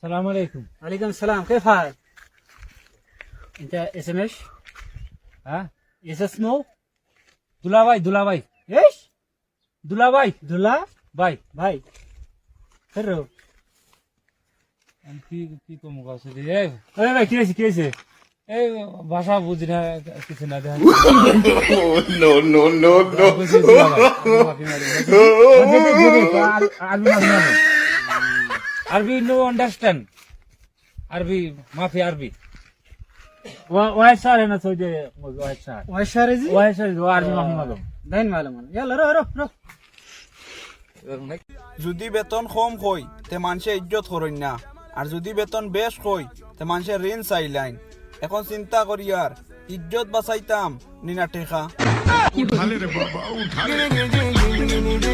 السلام عليكم عليكم السلام كيف حالك؟ انت اسم ايش؟ ها ايش اسمه؟ দুলা ভাই দুলা ভাই ايش؟ দুলা ভাই دولا ভাই ভাই ফেরো আমি কি কি কম কাছে দিয়ে এই ওই ভাই কি হয়েছে কি হয়েছে এই ভাষা বুঝি না কিছু না দেখা no, no, no, no. আরবি আরবি নো আন্ডারস্ট্যান্ড আরবি মাফি আরবি ওয়াই স্যার না তো যে ওয়াই স্যার ওই শহরে জি ওয়াই স্যার আরবি মাফি মালুম দাইন মালুম يلا রো রো রো যদি বেতন কম কই তে মানুষে ইজ্জত করই না আর যদি বেতন বেশ কই তে মানুষে ঋণ চাইলাইন এখন চিন্তা করি আর ইজ্জত বাঁচাইতাম নিনা টেকা